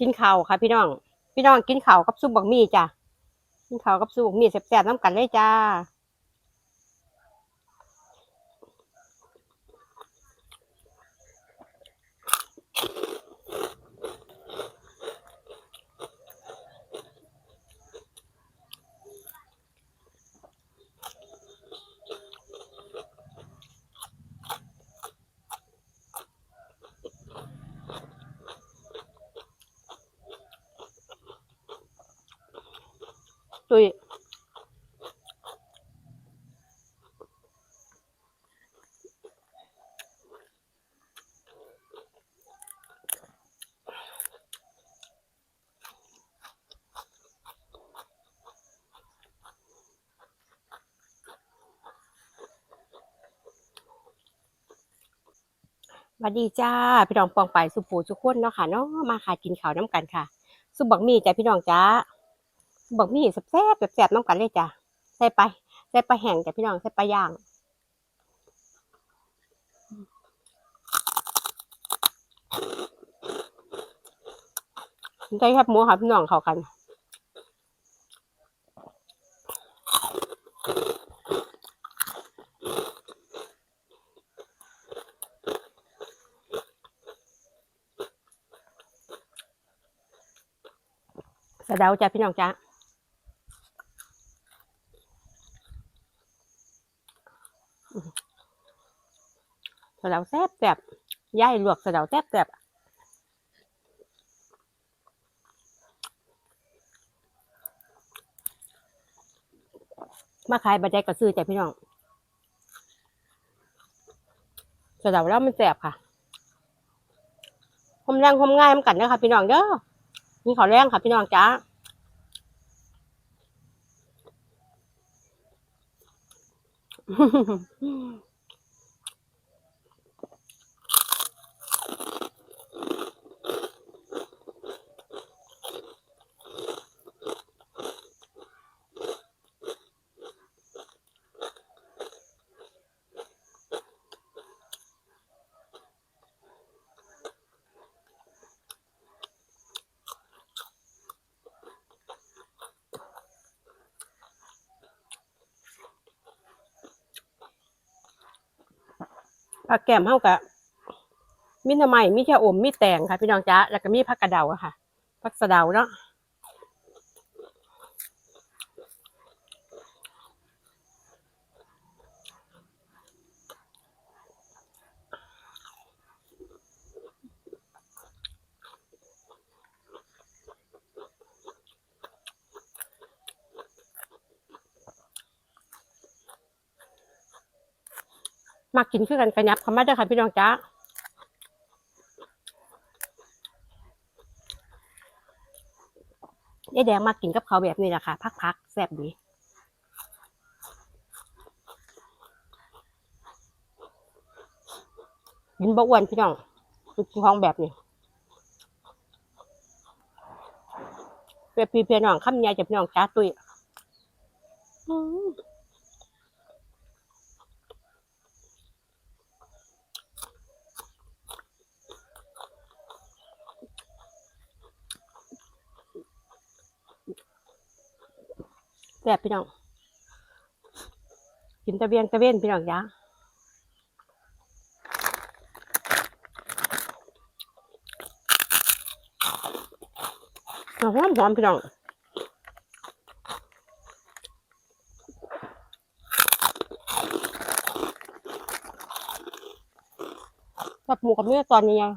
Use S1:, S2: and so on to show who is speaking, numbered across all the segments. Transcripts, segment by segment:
S1: กินข้าวค่ะพี่น้อง พี่น้องกินข้าวกับซุปบักหมี่จ้ะกินข้าวกับซุปบักหมี่แซ่บๆน้ำกันเลยจ้า ตุยสวัสดีจ้าพี่น้องปองไปสุปูสุกคนเนาะค่ะเนาะมาค่ะกินข้าวน้ำกันค่ะซุปบักหมี่จ้ะพี่น้องจ้า บอกมีแซ่บๆแบบแซ่บน้ำกันเลยจ้ะใส่ไปใส่ปลาแห้งจ้ะพี่น้องใส่ปลาย่างใส่แคบหมูค่ะพี่น้องเข้ากันสะเดาจ้ะพี่น้องจ้า สะเดาแซ่บแซ่บย่ายลวกสะเดาแซ่บแซ่บมาขายบัจจัยก็ซื้อจ้ะพี่น้องสะเดาแล้วมันแซ่บค่ะหอมแรงหอมง่ายเหมือนกันนะคะพี่น้องเด้อมีขอแรงค่ะพี่น้องจ้า 哈哈哈 ผักแก้มเฮากะมีทำไมมีแค่อมมีแตงค่ะ พี่น้องจ้าแล้วก็มีผักกระเดาค่ะผักสะเดาเนาะ มากินคือกันกระยับข้ามาเด้อค่ะพี่น้องจ้ายายแดงมากินกับเขาแบบนี้แหละค่ะพักๆแซ่บดีกินบะอ้วนพี่น้องกินของแบบนี้เปียพี่เพียน้องข้ามยายจะพี่น้องจ้าตุ้ยอื้อแซ่บพี่น้อง กินตะเวียนตะเวนพี่น้องจ้าหอมหอมพี่น้องกับหมูกับเนื้อตอนนี้ยัง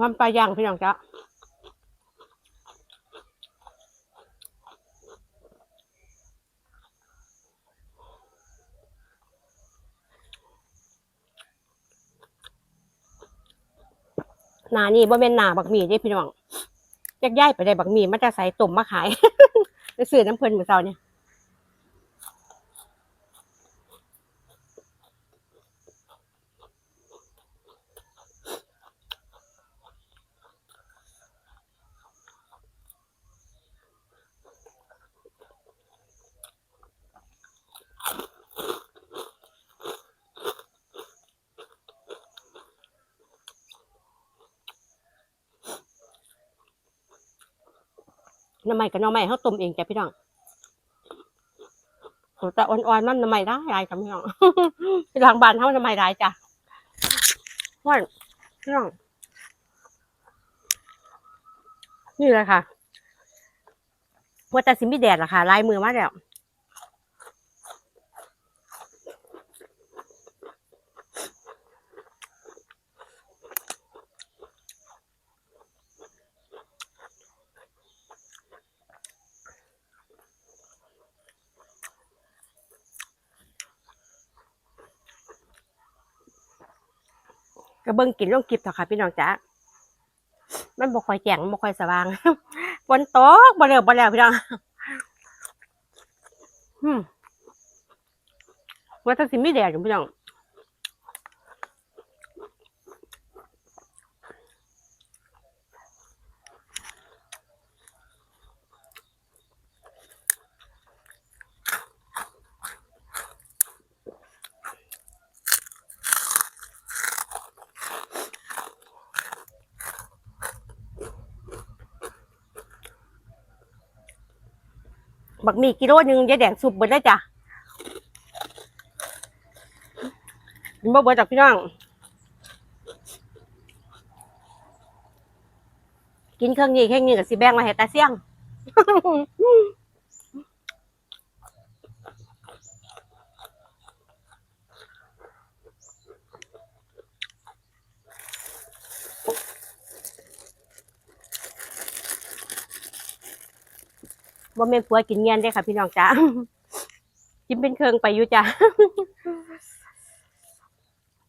S1: มันปลาย่างพี่น้องจ้ะหนานี่บ่เป็นหนาบักหมี่เด้พี่น้องอยากย้ายไปได้บักหมี่มันจะใส่ตุ่มมาขายไปซื้อน้ำเพลินเหมือนเจ้าเนี่ย น้ำใหม่กับน้ำใหม่เขาต้มเองจ้ะพี่น้องโหแต่อ่อนๆมันน้ำใหม่ได้ไรจ้ะพี่น้องที่หลังบ้านเขาน้ำใหม่ได้จ้ะว่าพี่น้องนี่เลยค่ะว่าแต่สิมีแดดล่ะค่ะลายมือมาแล้ว ก็เบิ่งกินลงกิบเถอะค่ะ พี่น้องจ้ะมันบ่ค่อยแจ้งมันบ่ค่อยสว่างฝนตกบ่เลิกบ่แล้วพี่น้องอืมว่าถ้าสิมีแดดอยู่พี่น้อง บักหมี่กิโลหนึงยายแดงสุบเบิดได้จ้ะกินบ่เบิดจากพี่น้อง กินเครื่องนี้แค่นี้กับสีแบงมาเห้ตาเสี่ยง ว่าแม่นผัวกินเงี้ยนได้ค่ะ พี่น้องจ้ากินเป็นเครื่องไปอยู่จ้า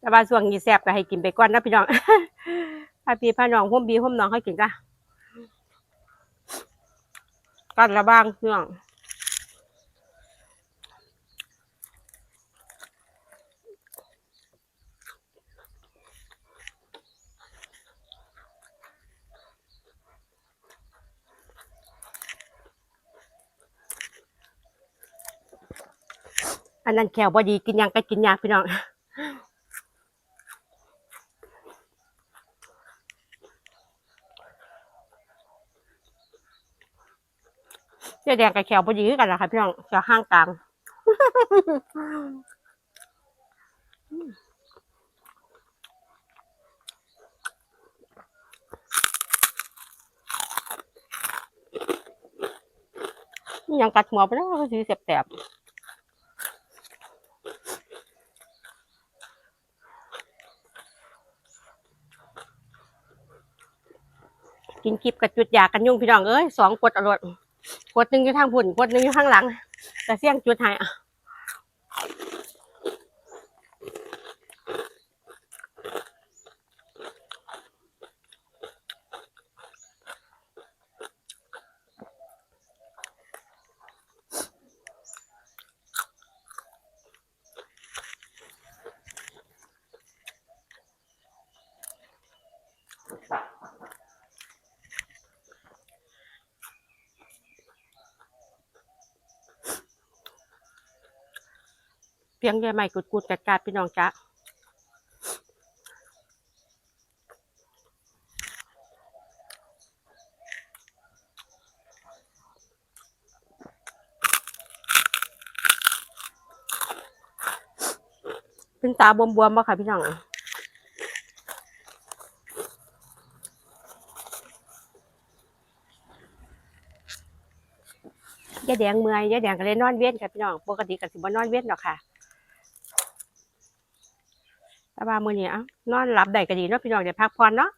S1: แต่ว่าส่วงนี้แซ่บก็ให้กินไปก่อนนะพี่น้องพาพี่พาน้องห่มบีห่มน้องให้กินจ้ากันระบ้างพี่น้อง อันนั้นแขวบอดีกินยังก็กินยาพี่น้องเจ๊แดงกับแขวพอดีกันละค่ะพี่น้องแขวห้างกลางยังกัดหัวไปแล้วก็สียบแสบ กินคลิปกับจุดยากันยุ่งพี่น้องเอ้ยสองกดอร่อยกดหนึ่งอยู่ทางผุ่นกดหนึ่งอยู่ข้างหลัง แต่เสี่ยงจุดหายอะ เพียงใยใหม่กุดกุดกัดกาดพี่น้องจ้าเป็นตาบวมๆบ่ค่ะพี่น้องยายแดงเมื่อยยายแดงก็เลยนอนเวียนค่ะพี่น้อง ปกติก็สิบ่นอนเวียนหรอกค่ะ แต่ว่ามื้อนี้เอ้านอนหลับได้ก็ดีเนาะพี่น้องได้พักผ่อนเนาะ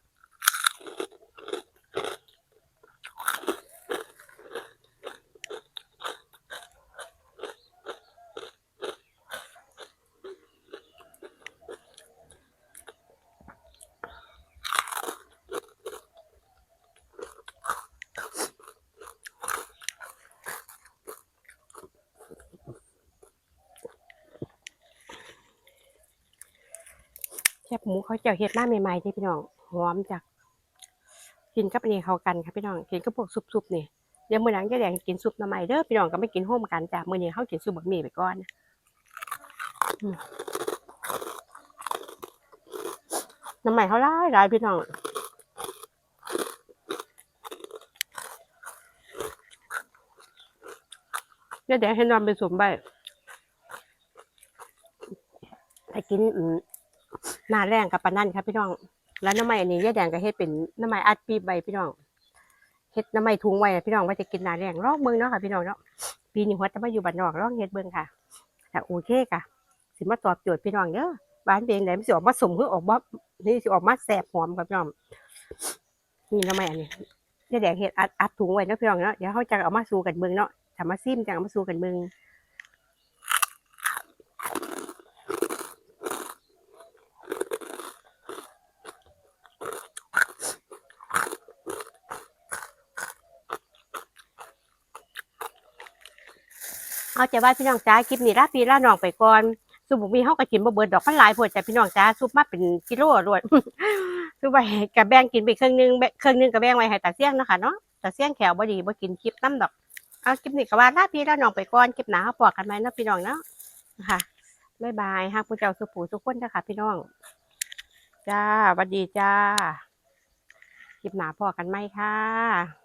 S1: บหมูเขาเจียวเฮ็ดมาใหม่ๆที่พี่น้องหอมจากกินกับอันนี้เข้ากันค่ะพี่น้องกินกับพวกซุปๆนี่เดี๋ยวมื้อหลังจะแดงกินซุปหน้ำใหม่เด้อพี่น้องก็ไม่กินโฮมกันจ้ะมื้อนี้เขากินซุปบักหมี่ไปก่อนอืมน้ำใหม่เขาหลายหลายพี่น้องเดี๋ยวแดงให้นอนเป็นสมใบไปกินอืม หน้าแรงกับปานนั่นครับพี่น้อง แล้วน้ำไม้อันนี้ยายแดงก็เฮ็ดเป็นน้ำไม้อัดปีใบพี่น้องเฮ็ดน้ำไม้ทุงไว้อะพี่น้องว่าจะกินหน้าแรงลองเบิ่งเนาะค่ะพี่น้องเนาะปีนี้หัวจะมาอยู่บ้านนอกลองเฮ็ดเบิ่งค่ะแต่โอเคค่ะ สิมาตอบโจทย์พี่น้องเด้อบ้านเป็นจั่งใดมันสิออกมาสมคือออกบ่นี่สิออกมาแซ่บหอมครับพี่น้องนี่น้ำไม้อันนี้ยายแดงเฮ็ดอัดอัดถุงไว้เนาะพี่น้องเนาะเดี๋ยวเขาจะเอามาสู่กันเบิ่งเนาะถ้ามาซิมจะเอามาสู่กันเบิ่ง เอาใจว่าพี่น้องจ้าคลิปนี้ลาพี่ลาน้องไปก่อนซุปบุมีเฮาก็กินบ่เบิดดอกมันหลายโพดจ้ะพี่น้องจ้าซุปมาเป็นกิโลรวดซุปไว้ก็แบ่งกินไปครึ่งหนึงแบ่งครึ่งหนึงก็แบ่งไว้ให้ตาเสี่ยงเนาะค่ะเนาะตาเสี่ยงแขวบ่ดีบ่กินคลิปน้ำดอกเอาคลิปนี้ก็ว่าลาพี่ลาน้องไปก่อนคลิปหน้าเฮาพอกันใหมเนาะพี่น้องเนาะค่ะบ๊ายบายฮักผู้เจ้าสุผู้ทุกคนนะคะพี่น้องจ้าสวัสดีจ้าคลิปหน้าพอกันไหมค่ะ